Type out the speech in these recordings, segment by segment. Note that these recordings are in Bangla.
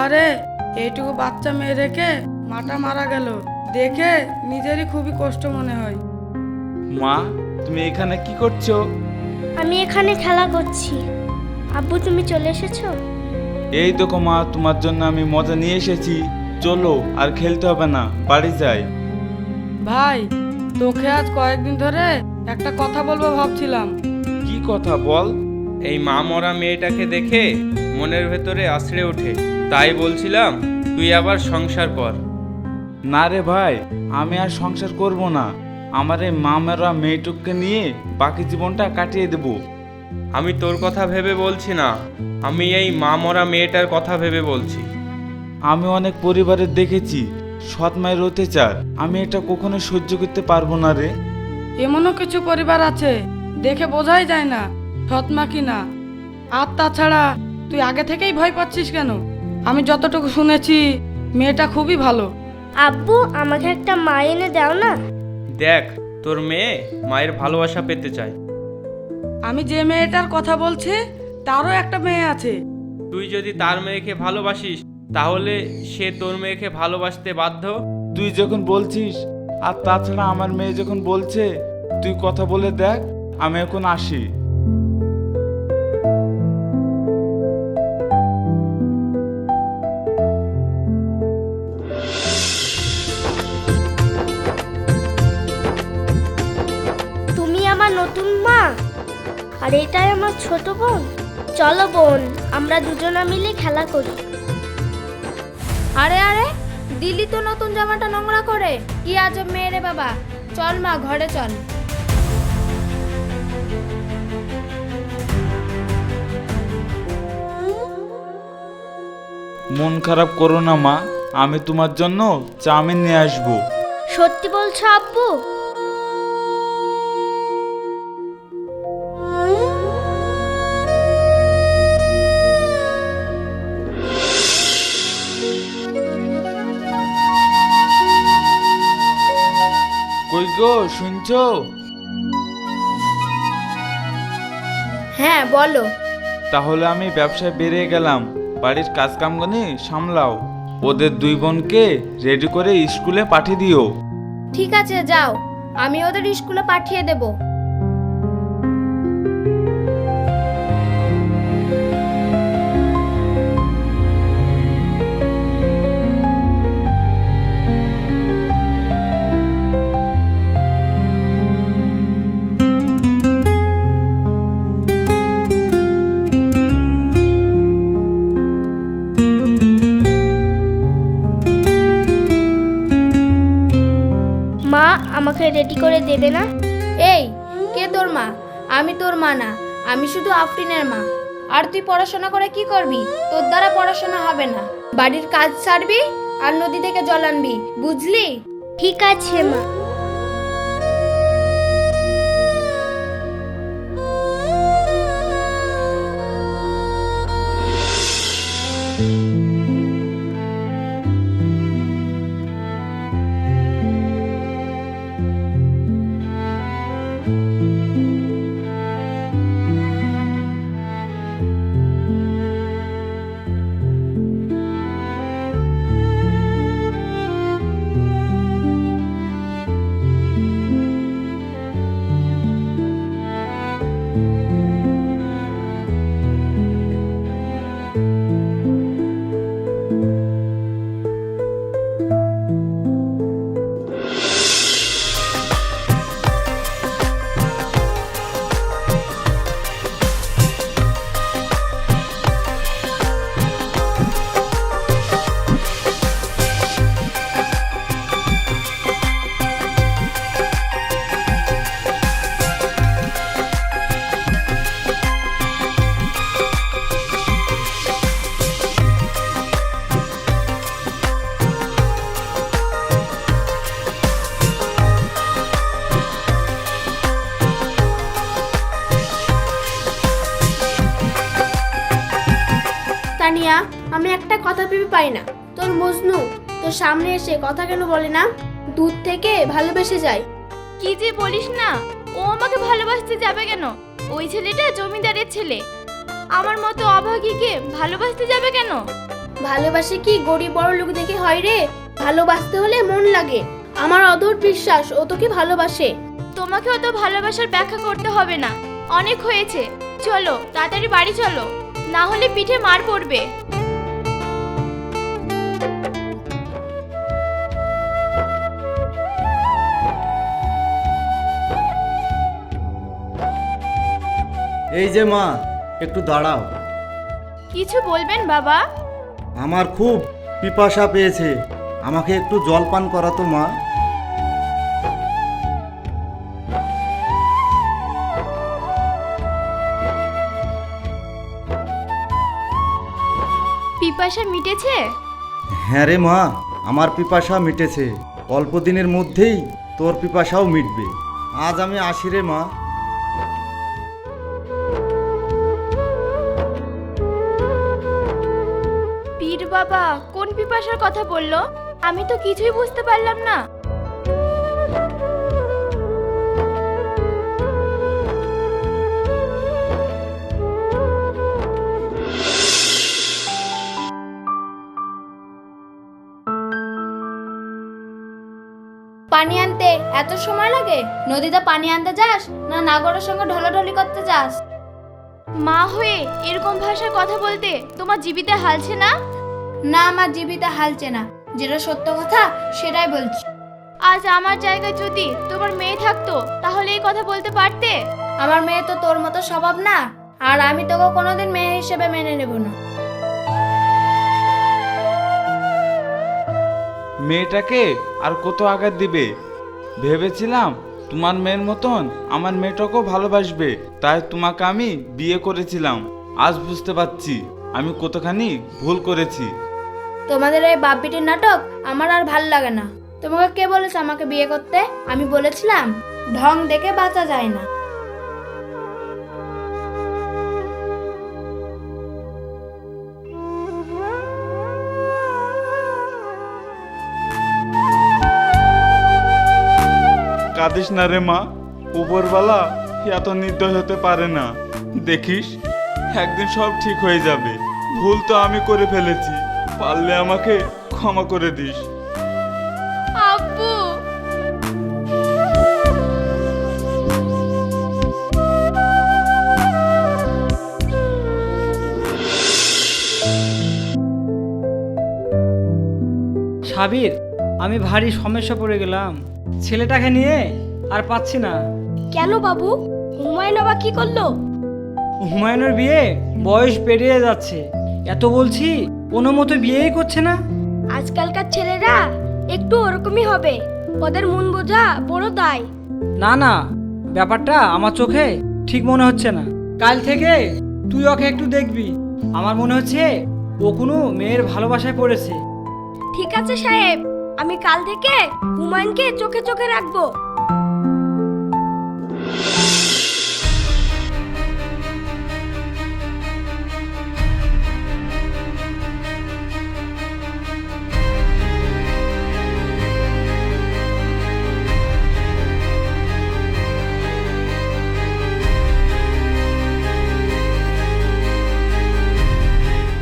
আহারে এইটুকু বাচ্চা মেয়ে রেখে মাটা মারা গেল। দেখে নিজেরই খুবই কষ্ট মনে হয়। মা তুমি এখানে কি করছ? আমি এখানে খেলা করছি। আব্বু তুমি চলে এসেছ? এই দেখো মা তোমার জন্য আমি মজা নিয়ে এসেছি। চলো আর খেলতে হবে না বাড়ি যাই। ভাই তোকে আজ কয়েকদিন ধরে একটা কথা বলব ভাবছিলাম। কি কথা বল? এই মা মরা মেয়েটাকে দেখে মনের ভেতরে আছড়ে ওঠে। তাই বলছিলাম তুই আবার সংসার কর। না রে ভাই আমি আর সংসার করব না। আমার এই মামেরা মেয়েটুককে নিয়ে বাকি জীবনটা কাটিয়ে দেব। আমি তোর কথা ভেবে বলছি না আমি এই মা মরা মেয়েটার কথা ভেবে বলছি। আমি অনেক পরিবারে দেখেছি সৎ মায়ের অত্যাচার। আমি এটা কখনো সহ্য করতে পারব না রে। এমনও কিছু পরিবার আছে দেখে বোঝাই যায় না সৎমা কি না। আর তাছাড়া তুই আগে থেকেই ভয় পাচ্ছিস কেন? আমি যতটুকু শুনেছি মেয়েটা খুবই ভালো। আব্বু আমাকে একটা মা এনে দাও না। দেখ তোর মেয়ে মায়ের ভালোবাসা পেতে চায়। আমি যে মেয়েটার কথা বলছি তারও একটা মেয়ে আছে। তুই যদি তার মেয়েকে ভালোবাসিস তাহলে সে তোর মেয়েকে ভালোবাসতে বাধ্য? তুই যখন বলছিস আর তাছাড়া আমার মেয়ে যখন বলছে তুই কথা বলে দেখ আমি এখন আসি। নতুন মা আর এটাই আমার ছোট বোন। চলো বোন আমরা দুজনা মিলে খেলা করি। আরে আরে দিলি তো নতুন জামাটা নোংরা করে। কি আজব মেয়ে রে বাবা। চল মা ঘরে চল। মন খারাপ করো না মা আমি তোমার জন্য চাউমিন নিয়ে আসব। সত্যি বলছো আব্বু? গো শুনছো? হ্যাঁ বলো। তাহলে আমি ব্যবসায় বেরিয়ে গেলাম। বাড়ির কাজ কামগুনি সামলাও। ওদের দুই বোনকে রেডি করে স্কুলে পাঠিয়ে দিও। ঠিক আছে যাও। আমি ওদের স্কুলে পাঠিয়ে দেব। আমাকে রেডি করে দেবে না? এই, কে তোর মা? আমি তোর মা না, আমি শুধু আফরিনের মা। আর তুই পড়াশোনা করে কি করবি? তোর দ্বারা পড়াশোনা হবে না। বাড়ির কাজ ছাড়বি আর নদী থেকে জল আনবি, বুঝলি? ঠিক আছে মা। মজনু তোর সামনে এসে কথা কেন বলে না? দূর থেকে ভালোবেসে যায়। কি যে বলিস না ও আমাকে ভালোবাসতে যাবে কেন? ওই ছেলেটা জমিদারের ছেলে। আমার মতো অভাগীকে ভালোবাসতে যাবে কেন? ভালোবাসে কি গরিব বড় লোক দেখে হয় রে? ভালোবাসতে হলে মন লাগে। আমার অধর বিশ্বাস ও তোকে ভালোবাসে। তোমাকে অত ভালোবাসার ব্যাখ্যা করতে হবে না। অনেক হয়েছে। চলো তাড়াতাড়ি বাড়ি চলো। না হলে পিঠে মার পড়বে। এই যে মা একটু দাঁড়াও। কিছু বলবেন বাবা? আমার খুব পিপাসা পেয়েছে। আমাকে একটু জল পান করাতো মা। পিপাসা মিটেছে? হ্যাঁ রে মা আমার পিপাসা মিটেছে। অল্প দিনের মধ্যেই তোর পিপাসাও মিটবে। আজ আমি আসি রে মা। বাবা, কোন পিপাসার কথা বলল? আমি তো কিছুই বুঝতে পারলাম না। পানি আনতে এত সময় লাগে? নদীতে পানি আনতে যাস না নাগরের সঙ্গে ঢলাঢলি করতে যাস? মা হয়ে এরকম ভাষায় কথা বলতে তোমার জীবিতে হালছে না? না আমার জীবিতা হালছে না যেটা সত্য কথা সেটাই বলছি। আজ আমার জায়গায় যদি তোমার মেয়ে থাকতো তাহলে এই কথা বলতে পারতে? আমার মেয়ে তো তোর মতো স্বভাব না আর আমি তোকে কোনোদিন মেয়ে হিসেবে মেনে নেব না। মেয়েটাকে আর কত আঘাত দিবে? ভেবেছিলাম তোমার মেয়ের মতন আমার মেয়েটাকেও ভালোবাসবে তাই তোমাকে আমি বিয়ে করেছিলাম। আজ বুঝতে পারছি আমি কতখানি ভুল করেছি। তোমাদের এই বাপিটির নাটক আমার আর ভালো লাগে না। তোমাকে কে বলেছে আমাকে বিয়ে করতে? আমি বলেছিলাম, ঢং দেখে বাঁচা যায় না। কাঁদিস না রে মা, উপরওয়ালা এত নির্দয় হতে পারে না। দেখিস, একদিন সব ঠিক হয়ে যাবে। ভুল তো আমি করে ফেলেছি। পারলে আমাকে ক্ষমা করে দিস। আব্বু। সাবির আমি ভারী সমস্যা পড়ে গেলাম। ছেলেটাকে নিয়ে আর পাচ্ছি না। কেন বাবু? হুমায়ুন আবার কি করল? হুমায়ুনের বিয়ে বয়স পেরিয়ে যাচ্ছে। এত বলছি কোনো মতো বিয়েই করছে না। আজকালকার ছেলেরা একটু ওরকমই হবে। ওদের মন বোঝা বড় দায়। না না ব্যাপারটা আমার চোখে ঠিক মনে হচ্ছে না। কাল থেকে তুই ওকে একটু দেখবি। আমার মনে হচ্ছে ও কোনো মেয়ের ভালোবাসায় পড়েছে। ঠিক আছে সাহেব আমি কাল থেকে হুমায়ুনকে চোখে চোখে রাখব।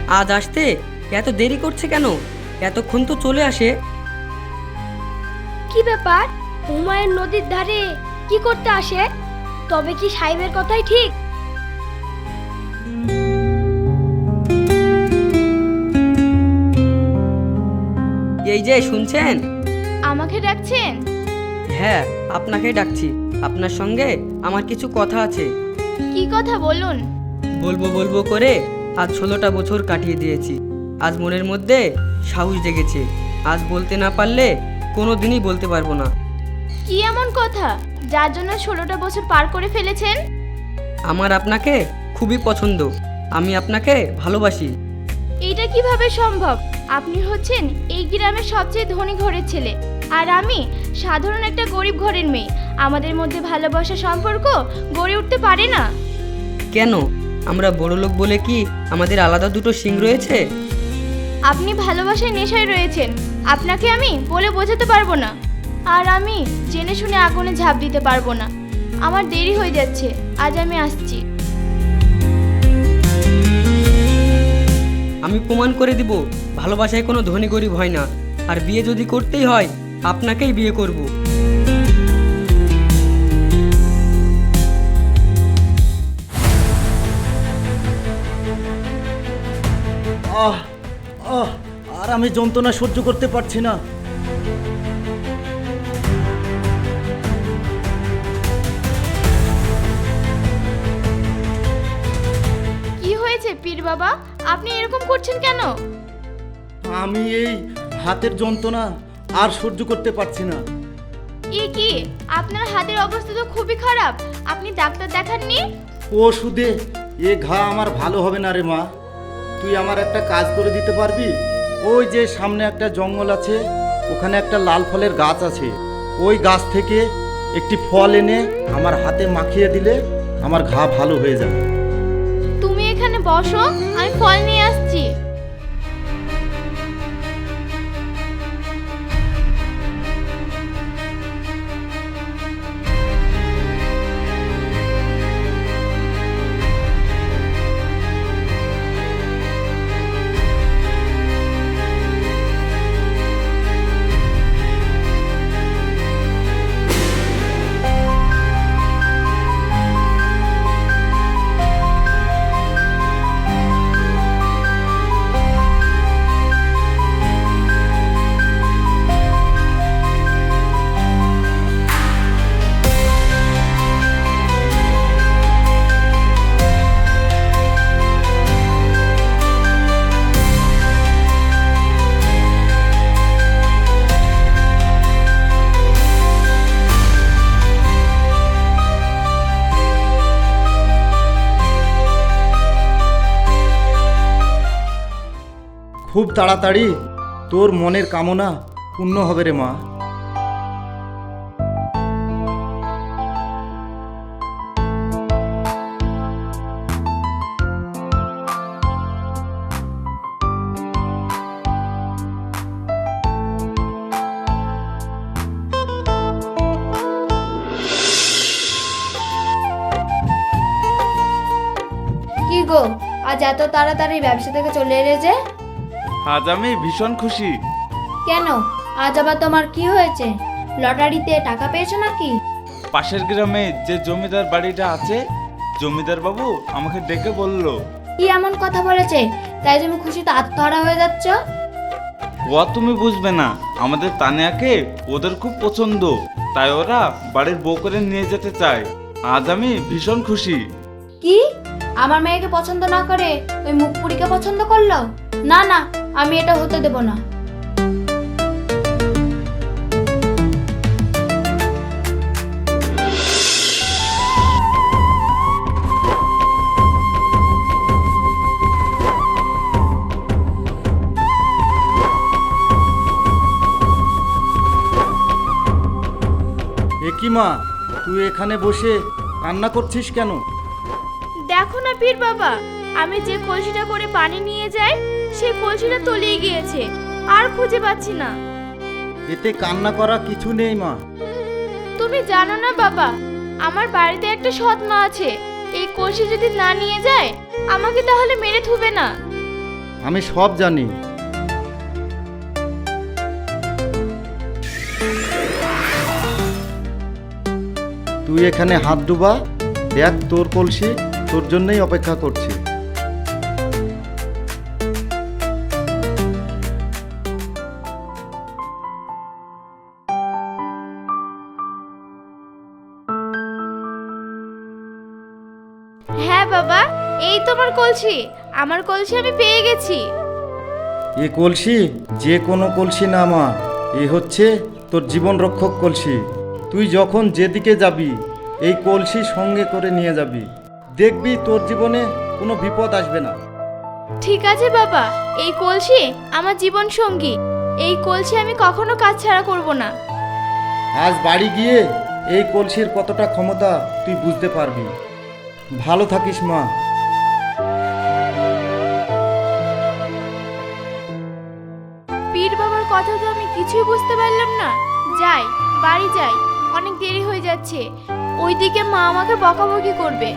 আজ আসতে? এত দেরি করছে কেন? এতক্ষণ তো চলে আসে। কি ব্যাপার? হুমায়ুন নদীর ধারে কি করতে আসে? তবে কি সাহেবের কথাই ঠিক? এই যে শুনছেন? আমাকে ডাকছেন? হ্যাঁ আপনাকেই ডাকছি। আপনার সঙ্গে আমার কিছু কথা আছে। কি কথা বলুন? বলব বলব করে আজ ষোলোটা বছর কাটিয়ে দিয়েছি। আজ মনের মধ্যে সাহস জেগেছে। আজ বলতে না পারলে কোনো দিনই বলতে পারব না। কি এমন কথা? যার জন্য ষোলোটা বছর পার করে ফেলেছেন? আমার আপনাকে খুবই পছন্দ। আমি আপনাকে ভালোবাসি। এটা কীভাবে সম্ভব? আপনি হচ্ছেন এই গ্রামের সবচেয়ে ধনী ঘরের ছেলে। আর আমি সাধারণ একটা গরিব ঘরের মেয়ে। আমাদের মধ্যে ভালোবাসা সম্পর্ক গড়ে উঠতে পারে না। কেন? আমরা বড় লোক বলে কি আমাদের আলাদা দুটো সিং রয়েছে? আপনি ভালোবাসায় নেশায় রয়েছেন। আপনাকে আমি বলে বোঝাতে পারব না। আর আমি জেনে শুনে আগুনে ঝাঁপ দিতে পারব না। আমার দেরি হয়ে যাচ্ছে। আজ আমি আসছি। আমি প্রমাণ করে দিব ভালোবাসায় কোনো ধনী গরিব হয় না। আর বিয়ে যদি করতেই হয় আপনাকেই বিয়ে করব। আহ আহ আর আমি যন্ত্রণা সহ্য করতে পারছি না। কি হয়েছে পীর বাবা? আপনি এরকম করছেন কেন? আমি এই হাতের যন্ত্রণা আর সহ্য করতে পারছি না। এ কি? আপনার হাতের অবস্থা তো খুবই খারাপ। আপনি ডাক্তার দেখাননি? ওষুধে এ ঘা আমার ভালো হবে না রে মা। তুই আমার একটা কাজ করে দিতে পারবি? ওই যে সামনে একটা জঙ্গল আছে, ওখানে একটা লাল ফলের গাছ আছে। ওই গাছ থেকে একটি ফল এনে আমার হাতে মাখিয়ে দিলে আমার ঘা ভালো হয়ে যাবে। তুমি এখানে বসো, আমি ফল নিয়ে আসছি। খুব তাড়াতাড়ি তোর মনের কামনা পূর্ণ হবে রে মা। কি গো, আজ এত তাড়াতাড়ি ব্যবসা থেকে চলে এলে যে? আজ আমি ভীষণ খুশি। কেন? আজ আবার তোমার কি হয়েছে? লটারিতে টাকা পেয়েছ নাকি? পাশের গ্রামে যে জমিদার বাড়িটা আছে জমিদার বাবু আমাকে ডেকে বলল কি এমন কথা বলেছে? তাই তুমি খুশিতে আত্মহারা হয়ে যাচ্ছ? ও তুমি বুঝবে না আমাদের তানিয়াকে ওদের খুব পছন্দ তাই ওরা বাড়ির বউ করে নিয়ে যেতে চায়। আজ আমি ভীষণ খুশি। কি? আমার মেয়েকে পছন্দ না করে ওই মুখপুরিকে পছন্দ করল? না না আমি এটা হতে দেব না। এ মা তুই এখানে বসে কান্না করছিস কেন? দেখো না পীর বাবা আমি যে কলসিটা করে পানি নিয়ে যাই সেই কলসিটা তলিয়ে গিয়েছে আর খুঁজে পাচ্ছি না। এতে কান্না করা কিছু নেই মা। তুমি জানো না বাবা আমার বাড়িতে একটা সৎ মা আছে। এই কলসি যদি না নিয়ে যায় আমাকে তাহলে মেরে থুবে না। আমি সব জানি। তুই এখানে হাত ডুবা দেখ তোর কলসি তোর জন্যই অপেক্ষা করছি। বাবা এই তোমার কলসি। আমার কলসি আমি পেয়ে গেছি। এ কলসি যে কোনো কলসি না মা। এ হচ্ছে তোর জীবন রক্ষক কলসি। তুই যখন যেদিকে যাবি এই কলসি সঙ্গে করে নিয়ে যাবি। দেখবি তোর জীবনে কোনো বিপদ আসবে না। ঠিক আছে বাবা এই কলসি আমার জীবন সঙ্গী। এই কলসি আমি কখনো কাজ ছাড়া করব না। আজ বাড়ি গিয়ে এই কলসির কতটা ক্ষমতা তুই বুঝতে পারবি। ভালো থাকিস, মা। পীর বাবার কথা তো আমি কিছুই বুঝতে পারলাম না। যাই, বাড়ি যাই, অনেক দেরি হয়ে যাচ্ছে। ওইদিকে মা আমাকে বকাবকি করবে।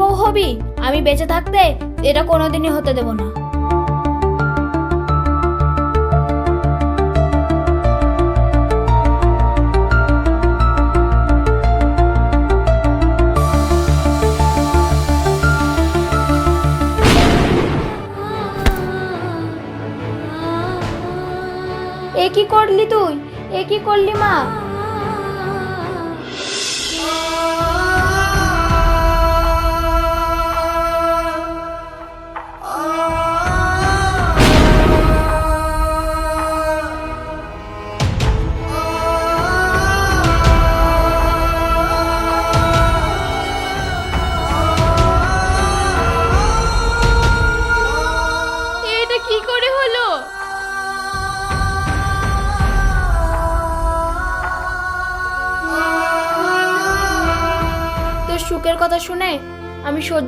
বউ হবি, আমি বেঁচে থাকতে এটা কোনোদিনই হতে দেব না। কি করলি তুই? এ কি করলি মা?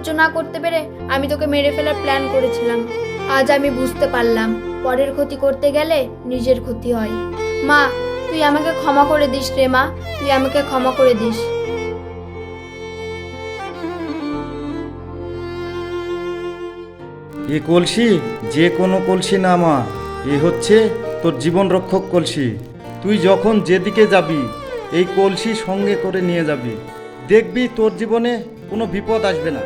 সহ্য না করতে পেরে আমি তোকে মেরে ফেলার প্ল্যান করেছিলাম। আজ আমি বুঝতে পারলাম, পরের ক্ষতি করতে গেলে নিজের ক্ষতি হয়। মা, তুই আমাকে ক্ষমা করে দিস রে মা, তুই আমাকে ক্ষমা করে দিস। এ কলসি, যে কোনো কলসি না মা, এ হচ্ছে তোর জীবন রক্ষক কলসি। তুই যখন যেদিকে যাবি, এই কলসি সঙ্গে করে নিয়ে যাবি। দেখবি তোর জীবনে কোনো বিপদ আসবে না।